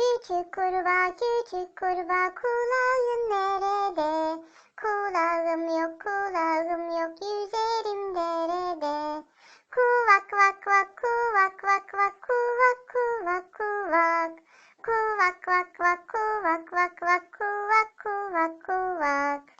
Küçük kurbağa küçük kurbağa kulağın nerede? Kulağım yok kulağım yok yüzerim derede. Kuvak vak vak kuvak vak vak kuvak kuvak kuvak. Kuvak vak vak kuvak vak vak kuvak kuvak kuvak.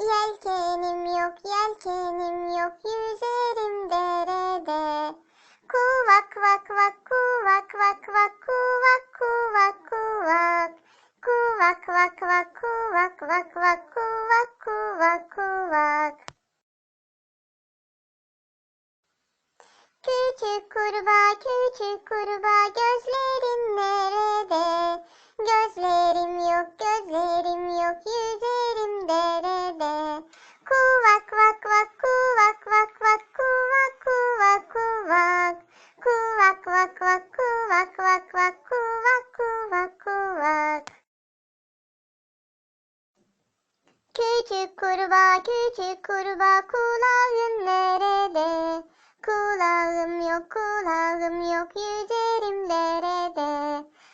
Yelkenim yok yelkenim yok yüzerim derede. Kuvak vak vak kuvak vak vak kuvak kuvak kuvak. Kuvak vak vak kuvak vak vak kuvak kuvak kuvak. Küçük kurbağa küçük kurbağa gözlerin nerede? Gözlerim yok gözlerim yok yüzerim derede. Kuvak vak vak kuvak vak vak kuvak kuvak kuvak. Kuvak vak vak kuvak vak vak kuvak kuvak kuvak. Küçük kurbağa küçük kurbağa kulağın nerede? Kulağım yok kulağım yok yüzerim derede.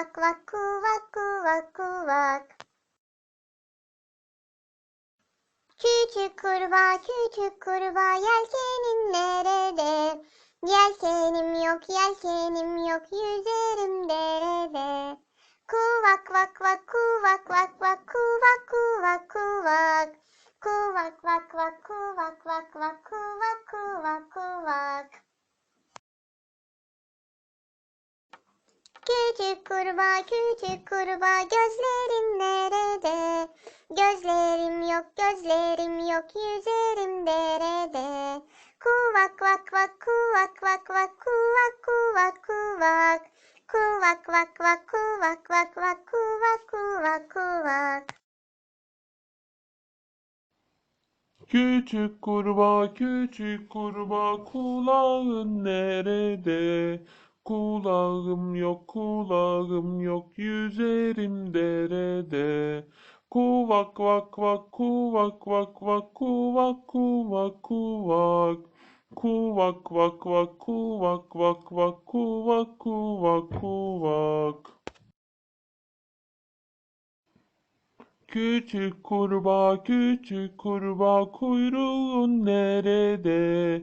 vak vak kuvak kuvak kuvak. Küçük kurbağa küçük kurbağa yelkenin nerede? Yelkenim yok yelkenim yok yüzerim derede. Kuvak vak vak kuvak vak vak kuvak kuvak kuvak. Kuvak vak vak kuvak vak vak kuvak kuvak kuvak. Küçük kurbağa küçük kurbağa gözlerin nerede? Gözlerim yok gözlerim yok yüzerim derede. Kuvak vak vak kuvak vak vak kuvak kuvak kuvak. Kuvak vak vak kuvak vak vak kuvak kuvak kuvak. Küçük kurbağa küçük kurbağa kulağın nerede? Kulağım yok kulağım yok yüzerim derede. Kuvak vak vak kuvak vak vak kuvak kuvak kuvak. Kuvak vak vak kuvak vak vak kuvak kuvak kuvak. Küçük kurbağa küçük kurbağa kuyruğun nerede?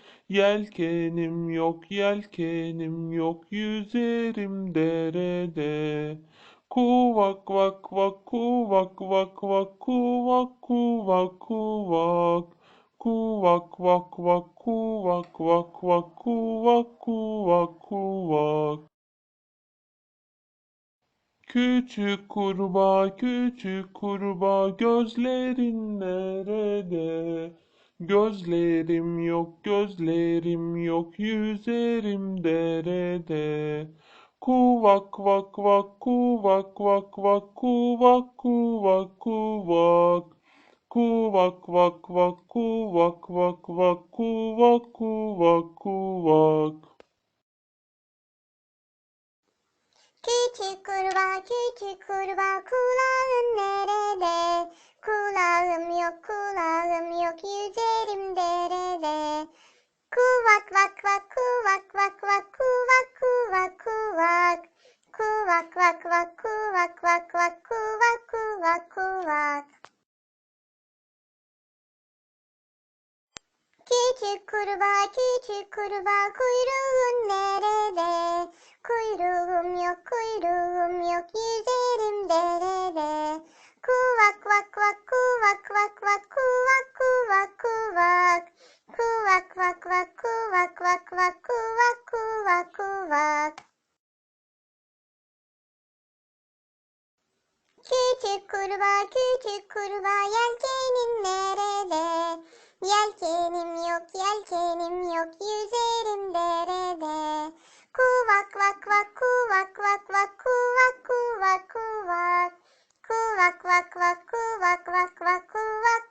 Yelkenim yok yelkenim yok yüzerim derede. Kuvak vak vak kuvak vak vak kuvak kuvak kuvak. Kuvak vak vak kuvak vak vak kuvak kuvak kuvak. Küçük kurbağa küçük kurbağa gözlerin nerede? Gözlerim yok gözlerim yok yüzerim derede. Kuvak vak vak kuvak vak vak kuvak kuvak kuvak. Kuvak vak vak kuvak vak vak kuvak kuvak kuvak. Küçük kurbağa küçük kurbağa kulağın nerede? Kulağım yok kulağım yok yüzerim derede. Kuvak vak vak kuvak vak vak kuvak kuvak kuvak. Kuvak vak vak kuvak vak vak kuvak kuvak kuvak. Küçük kurbağa küçük kurbağa kuyruğun nerede? Kuyruğum yok kuyruğum yok yüzerim derede. Kuvak vak vak kuvak vak vak kuvak kuvak kuvak. Kuvak vak vak kuvak vak vak kuvak kuvak kuvak. Küçük kurbağa küçük kurbağa yelkenin nerede? Yelkenim yok yelkenim yok yüzerim derede. Kuvak vak vak kuvak vak vak kuvak kuvak kuvak. Kuvak vak vak kuvak vak vak kuvak kuvak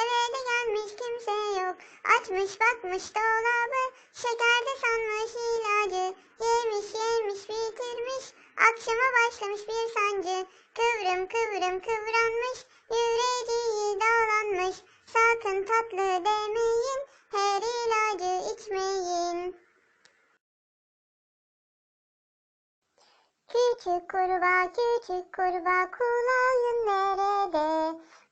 eve gelmiş kimse yok. Açmış bakmış dolabı şekerde sanmış ilacı. Yemiş yemiş bitirmiş akşama başlamış bir sancı. Kıvrım kıvrım kıvranmış yüreği dağlanmış. Sakın tatlı demeyin her ilacı içmeyin. Küçük kurbağa küçük kurbağa kulağın nerede?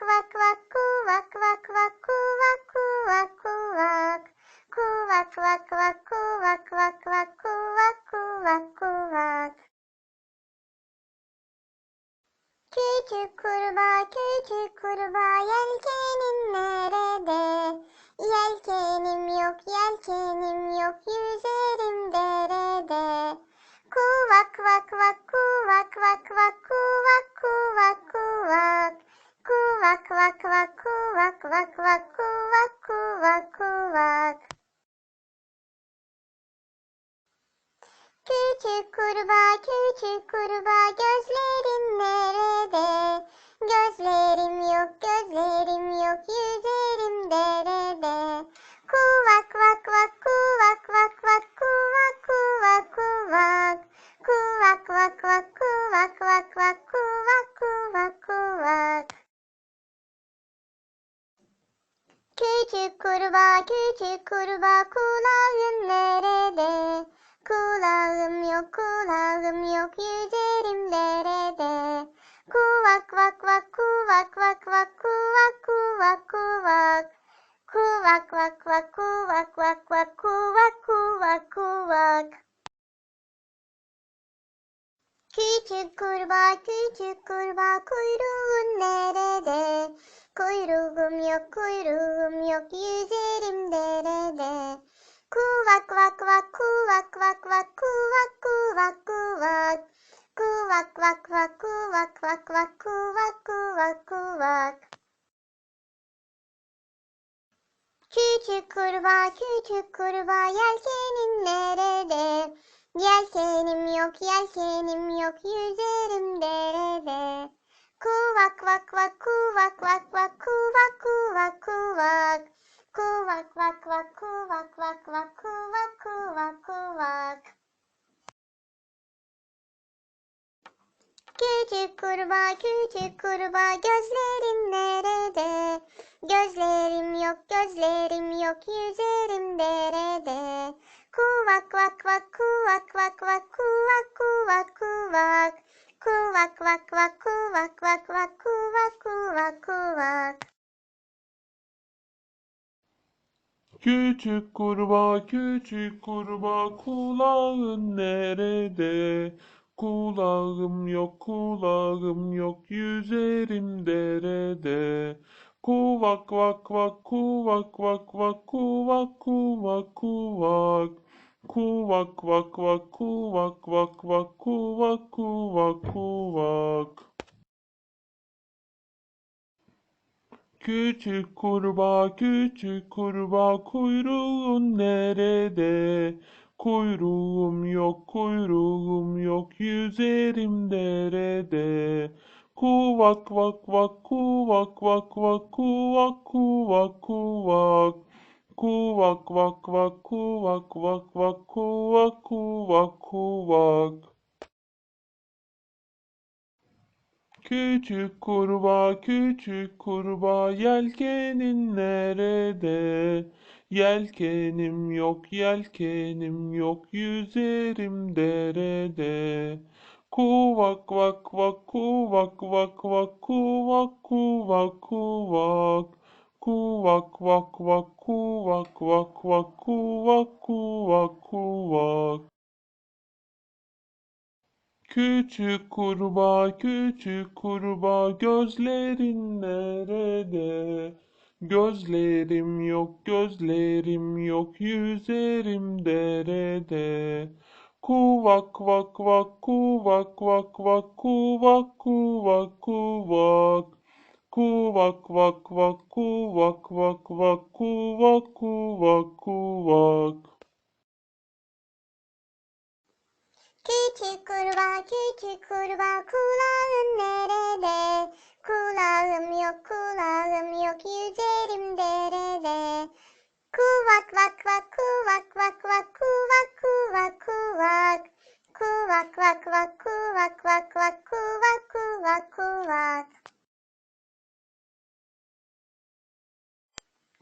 Vak vak kuvak vak vak kuvak kuvak kuvak. Kuvak vak vak kuvak vak vak kuvak kuvak kuvak. Küçük kurbağa küçük kurbağa yelkenin nerede? Yelkenim yok yelkenim yok yüzerim derede. Kuvak vak vak kuvak vak vak kuvak vak küçük kurbağa yelkenin nerede? Yelkenim yok yelkenim yok yüzerim derede. Kuvak vak vak kuvak vak vak kuvak kuvak kuvak. Kuvak vak vak kuvak vak vak kuvak kuvak kuvak. Küçük kurbağa küçük kurbağa gözlerim Küçük kurbağa küçük kurbağa kulağın nerede? Kulağım yok kulağım yok yüzerim derede. Kuvak vak vak kuvak vak vak kuvak kuvak kuvak. Kuvak vak vak kuvak vak vak kuvak kuvak kuvak. Küçük kurbağa küçük kurbağa kuyruğun nerede? Kuyruğum yok kuyruğum yok yüzerim derede. Kuvak vak vak kuvak vak vak kuvak kuvak kuvak. Kuvak vak vak kuvak vak vak kuvak kuvak kuvak. Küçük kurbağa küçük kurbağa yelkenin nerede? Yelkenim yok yelkenim yok yüzerim derede. Kuvak vak vak kuvak vak vak kuvak kuvak kuvak. Kuvak vak vak kuvak vak vak kuvak kuvak kuvak. Küçük kurbağa, küçük kurbağa gözlerin nerede? Gözlerim yok, gözlerim yok, yüzerim derede. Kuvak vak vak kuvak vak vak kuvak kuvak kuvak. Kuvak vak vak kuvak vak vak kuvak kuvak kuvak. Küçük kurbağa küçük kurbağa kulağın nerede? Kulağım yok kulağım yok yüzerim derede. Kuvak vak vak kuvak vak vak kuvak kuvak kuvak. Kuvak vak vak kuvak vak vak kuvak kuvak kuvak.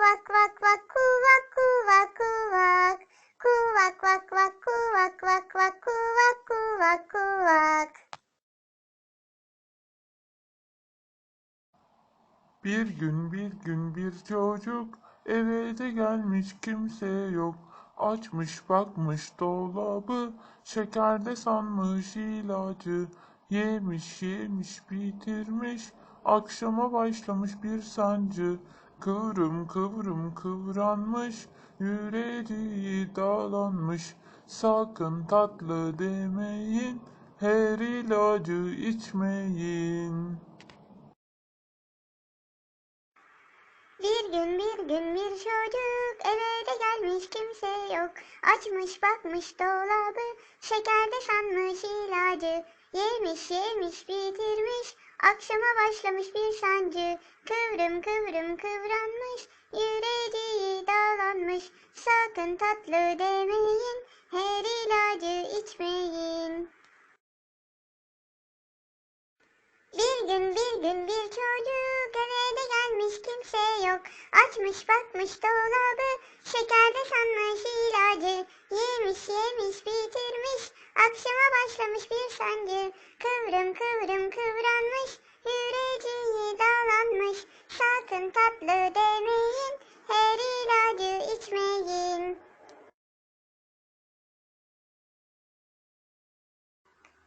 kuvak vak vak kuvak kuvak kuvak. Kuvak vak vak kuvak vak vak kuvak kuvak kuvak. Bir gün bir gün bir çocuk eve de gelmiş kimse yok. Açmış bakmış dolabı şekerde sanmış ilacı. Yemiş yemiş bitirmiş akşama başlamış bir sancı. Kıvrım kıvrım kıvranmış yüreği dağlanmış. Sakın tatlı demeyin her ilacı içmeyin. Bir gün bir gün bir çocuk eve de gelmiş kimse yok. Açmış bakmış dolabı şekerde sanmış ilacı. Yemiş yemiş bitirmiş akşama başlamış bir sancı. Kıvrım kıvrım kıvranmış yüreği dağlanmış. Sakın tatlı demeyin her ilacı içmeyin. Bir gün bir gün bir çocuk eve gelmiş kimse yok. Açmış bakmış dolabı şekerde sanmış ilacı. Yemiş yemiş bitirmiş akşama başlamış bir sancı. Kıvrım kıvrım kıvranmış yüreği dağlanmış. Sakın tatlı demeyin her ilacı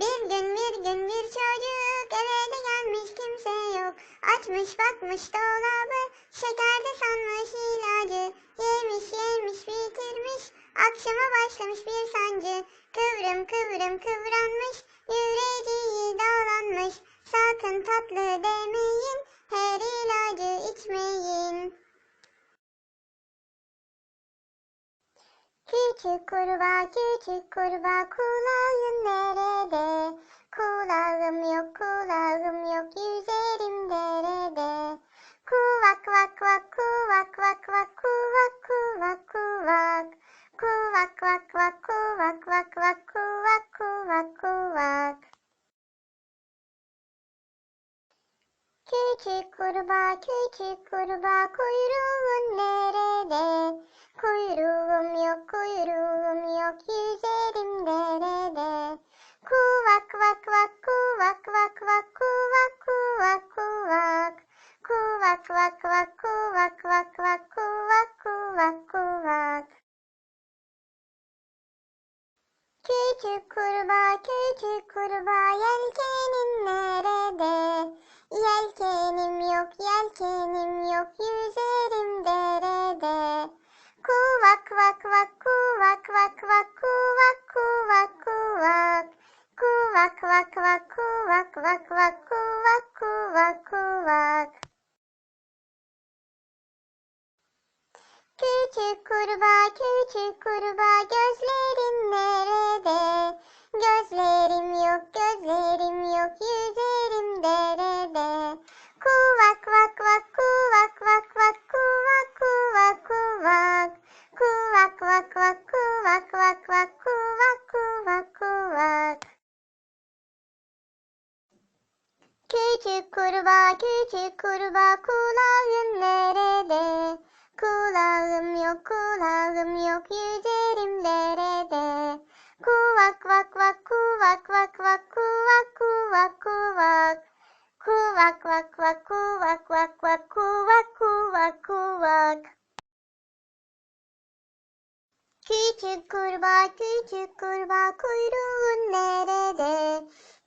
Bir gün bir gün bir çocuk eve de gelmiş kimse yok. Açmış bakmış dolabı şekerde sanmış ilacı. Yemiş yemiş bitirmiş akşama başlamış bir sancı. Küçük kurbağa küçük kurbağa kulağın nerede? Kulağım yok kulağım yok yüzerim derede. Kuvak vak vak kuvak vak vak kuvak kuvak kuvak. Kuvak vak vak kuvak vak vak kuvak kuvak kuvak. Küçük kurbağa küçük kurbağa kuyruğun nerede? Kuyruğum yok kuyruğum yok yüzerim derede.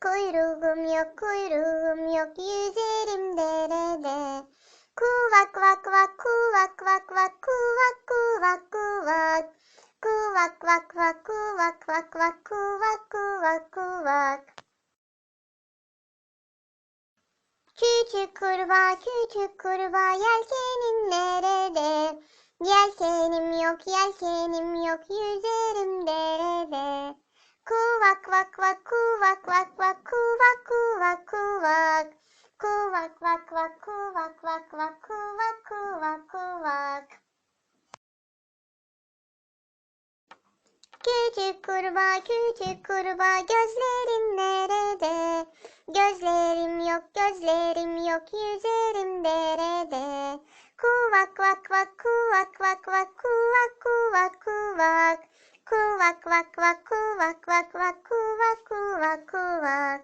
Kuyruğum yok kuyruğum yok yüzerim derede. Kuvak vak vak kuvak vak vak kuvak kuvak kuvak. Kuvak vak vak kuvak vak vak kuvak kuvak kuvak. Küçük kurbağa küçük kurbağa yelkenin nerede? Yelkenim yok yelkenim yok yüzerim derede. Kuvak vak vak kuvak vak vak kuvak kuvak kuvak. Kuvak vak vak kuvak vak vak kuvak kuvak kuvak. Küçük kurbağa küçük kurbağa gözlerin nerede? Gözlerim yok gözlerim yok yüzerim derede. Kuvak vak vak kuvak vak vak kuvak kuvak kuvak. Kuvak vak vak kuvak vak vak kuvak kuvak kuvak.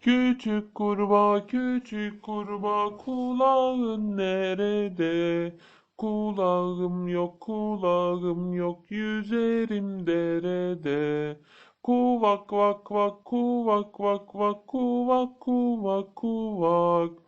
Küçük kurbağa küçük kurbağa kulağın nerede? Kulağım yok kulağım yok yüzerim derede. Kuvak vak vak kuvak vak vak kuvak kuvak kuvak.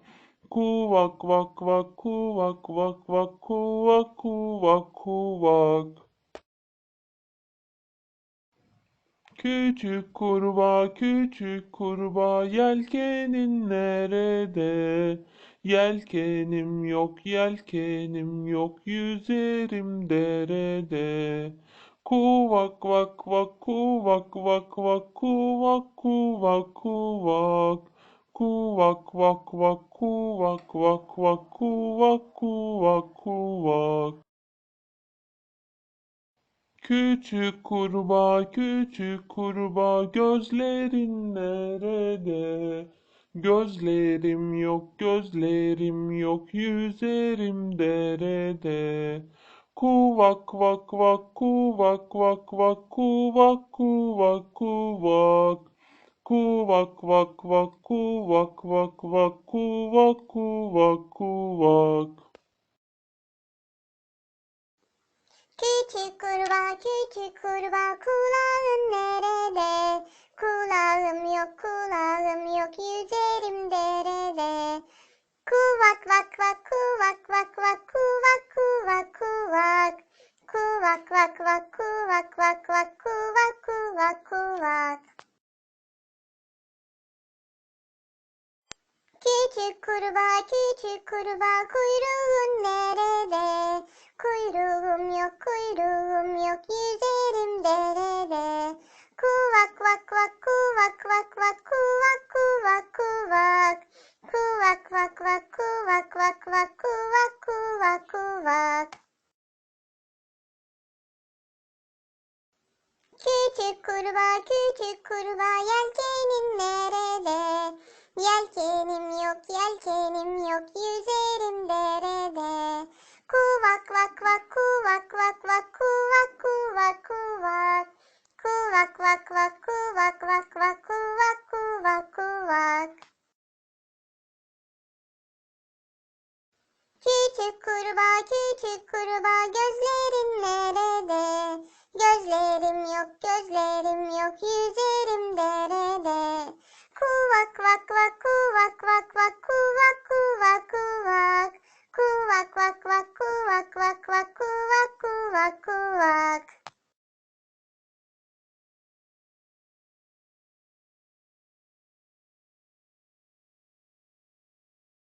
Kuvak vak vak kuvak vak vak kuvak kuvak kuvak. Küçük kurbağa küçük kurbağa yelkenin nerede? Yelkenim yok yelkenim yok yüzerim derede. Kuvak vak vak kuvak vak vak kuvak kuvak kuvak. Kuvak vak vak kuvak vak vak kuvak kuvak kuvak. Küçük kurbağa, küçük kurbağa gözlerin nerede? Gözlerim yok, gözlerim yok, yüzerim derede. Kuvak vak vak kuvak vak vak kuvak kuvak kuvak. Kuvak vak vak kuvak vak vak kuvak kuvak kuvak. Küçük kurbağa küçük kurbağa kulağın nerede? Kulağım yok kulağım yok yüzerim derede. Kurbağa kuyruğun nerede? Kuyruğum yok kuyruğum